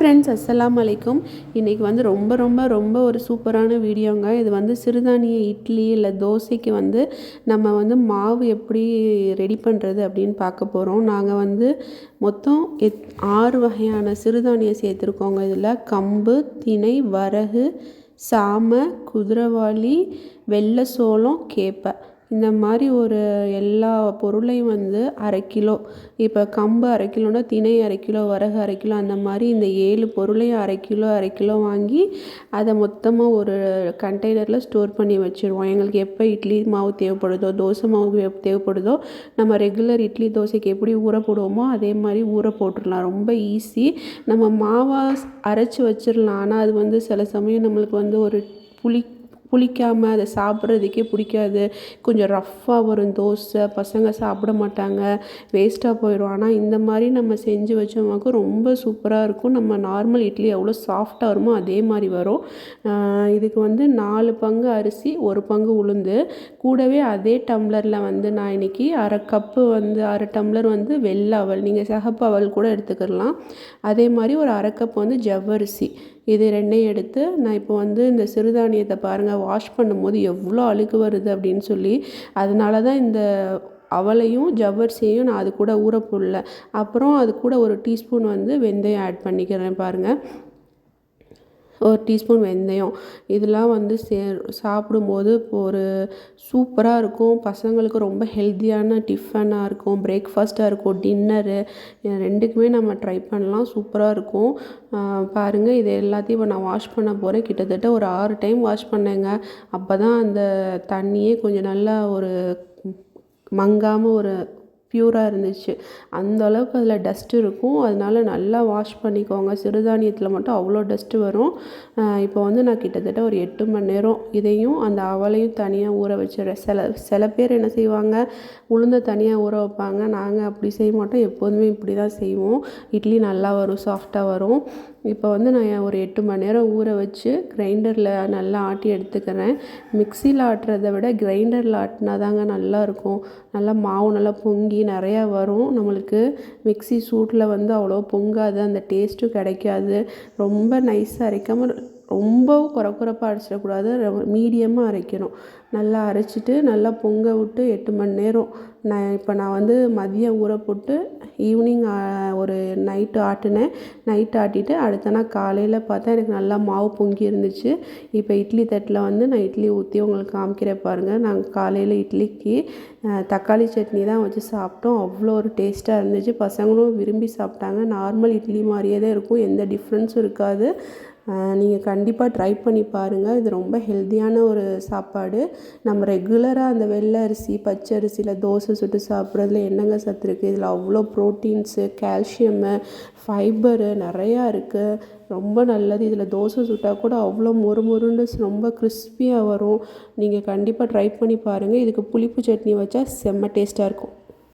Friends அஸ்ஸலாம் அலைக்கும் இன்றைக்கி வந்து ரொம்ப ரொம்ப ரொம்ப ஒரு சூப்பரான வீடியோங்க. இது வந்து சிறுதானிய இட்லி இல்லை தோசைக்கு வந்து நம்ம வந்து மாவு எப்படி ரெடி பண்ணுறது அப்படின்னு பார்க்க போகிறோம் நாங்கள் வந்து மொத்தம் எத் ஆறு வகையான சிறுதானியம் சேர்த்துருக்கோங்க இதில். கம்பு திணை வரகு சாமை குதிரவாளி வெள்ளை சோளம் கேப்பை. இந்த மாதிரி ஒரு எல்லா பொருளையும் வந்து அரை கிலோ இப்போ கம்பு அரை கிலோனா திணை அரை கிலோ வரகு அரை கிலோ அந்த மாதிரி இந்த ஏழு பொருளையும் அரை கிலோ அரை கிலோ வாங்கி அதை மொத்தமாக ஒரு கண்டெய்னரில் ஸ்டோர் பண்ணி வச்சுருவோம். எங்களுக்கு எப்போ இட்லி மாவு தேவைப்படுதோ தோசை மாவு தேவைப்படுதோ நம்ம ரெகுலர் இட்லி தோசைக்கு எப்படி ஊற போடுவோமோ அதே மாதிரி ஊற போட்டுடலாம். ரொம்ப ஈஸி நம்ம மாவாக அரைச்சி வச்சிடலாம். ஆனால் அது வந்து சில சமயம் நம்மளுக்கு வந்து ஒரு புளி புளிக்காமல் அதை சாப்பிட்றதுக்கே பிடிக்காது. கொஞ்சம் ரஃப்பாக வரும் தோசை. பசங்க சாப்பிட மாட்டாங்க. வேஸ்ட்டாக போயிடும் ஆனால் இந்த மாதிரி நம்ம செஞ்சு வச்சோமாக்கும் ரொம்ப சூப்பராக இருக்கும். நம்ம நார்மல் இட்லி எவ்வளோ சாஃப்டாக வருமோ அதே மாதிரி வரும். இதுக்கு வந்து நாலு பங்கு அரிசி ஒரு பங்கு உளுந்து. கூடவே அதே டம்ளரில் வந்து நான் இன்றைக்கி அரை கப்பு வந்து அரை டம்ளர் வந்து வெள்ளை அவல். நீங்கள் சிகப்பு அவல் கூட எடுத்துக்கிடலாம் அதே மாதிரி ஒரு அரை கப் வந்து ஜவ்வரிசி. இது ரெண்டையும் எடுத்து நான் இப்போ வந்து இந்த சிறுதானியத்தை பாருங்கள் வாஷ் பண்ணும்போது எவ்வளோ அழுக்கு வருது அப்படின்னு சொல்லி அதனால தான் இந்த அவலையும் ஜவ்வரிசியையும் நான் அது கூட ஊற போடல. அப்புறம் அது கூட ஒரு டீஸ்பூன் வந்து வெந்தயம் ஆட் பண்ணிக்கிறேன் பாருங்கள் ஒரு டீஸ்பூன் வெந்தயம். இதெல்லாம் வந்து சே சாப்பிடும்போது ஒரு சூப்பராக இருக்கும். பசங்களுக்கு ரொம்ப ஹெல்த்தியான டிஃபனாக இருக்கும். பிரேக்ஃபாஸ்ட்டாக இருக்கும். டின்னரு ரெண்டுக்குமே நம்ம ட்ரை பண்ணலாம். சூப்பராக இருக்கும். பாருங்கள் இது எல்லாத்தையும் இப்போ நான் வாஷ் பண்ண போகிறேன் கிட்டத்தட்ட ஒரு ஆறு டைம் வாஷ் பண்ணேங்க. அப்போ தான் அந்த தண்ணியே கொஞ்சம் நல்லா ஒரு மங்காமல் ஒரு ப்யூராக இருந்துச்சு. அந்த அளவுக்கு அதில் டஸ்ட் இருக்கும். அதனால நல்லா வாஷ் பண்ணிக்கோங்க. சிறுதானியத்தில் மட்டும் அவ்வளோ டஸ்ட்டு வரும். இப்போ வந்து நான் கிட்டத்தட்ட ஒரு எட்டு மணி நேரம் இதையும் அந்த அவலையும் தனியாக ஊற வச்சிடுறேன் சில சில பேர் என்ன செய்வாங்க? உளுந்தை தனியாக ஊற வைப்பாங்க. நாங்கள் அப்படி செய்ய மாட்டோம். எப்போதுமே இப்படி தான் செய்வோம். இட்லி நல்லா வரும் சாஃப்டாக வரும். இப்போ வந்து நான் ஒரு எட்டு மணி நேரம் ஊற வச்சு கிரைண்டரில் நல்லா ஆட்டி எடுத்துக்கிறேன். மிக்சியில் ஆட்டுறதை விட கிரைண்டரில் ஆட்டினா தாங்க நல்லாயிருக்கும் நல்லா மாவு நல்லா பொங்கி நிறையா வரும். நம்மளுக்கு மிக்சி சூட்டில் வந்து அவ்வளோ பொங்காது அந்த டேஸ்ட்டும் கிடைக்காது. ரொம்ப நைஸாக அரைக்காமல் ரொம்பவும் குறை குறைப்பாக அரைச்சிடக்கூடாது. மீடியமாக அரைக்கணும். நல்லா அரைச்சிட்டு நல்லா பொங்க விட்டு எட்டு மணி நேரம். நான் இப்போ நான் வந்து மதியம் ஊற போட்டு ஈவினிங் ஒரு நைட்டு ஆட்டினேன். நைட் ஆட்டிட்டு அடுத்த நாள் காலையில் பார்த்தா எனக்கு நல்லா மாவு பொங்கி இருந்துச்சு. இப்போ இட்லி தட்டில் வந்து நான் இட்லி ஊற்றி உங்களுக்கு காமிக்கிறேன் பாருங்கள் நாங்கள் காலையில் இட்லிக்கு தக்காளி சட்னி தான் வச்சு சாப்பிட்டோம். அவ்வளோ ஒரு டேஸ்ட்டாக இருந்துச்சு. பசங்களும் விரும்பி சாப்பிட்டாங்க. நார்மல் இட்லி மாதிரியே தான் இருக்கும். எந்த டிஃப்ரென்ஸும் இருக்காது. நீங்கள் கண்டிப்பாக ட்ரை பண்ணி பாருங்கள் இது ரொம்ப ஹெல்த்தியான ஒரு சாப்பாடு. நம்ம ரெகுலராக அந்த வெள்ளை அரிசி பச்சை அரிசியில் தோசை சுட்டு சாப்பிட்றதுல என்னங்க சத்து இருக்குது இதில் அவ்வளோ ப்ரோட்டீன்ஸு கால்சியமு ஃபைபரு நிறையா இருக்குது ரொம்ப நல்லது. இதில் தோசை சுட்டால் கூட அவ்வளோ மொறு மொறுன்னு ரொம்ப கிறிஸ்பியாக வரும். நீங்கள் கண்டிப்பாக ட்ரை பண்ணி பாருங்கள் இதுக்கு புளிப்பு சட்னி வச்சா செம்ம டேஸ்ட்டாக இருக்கும்.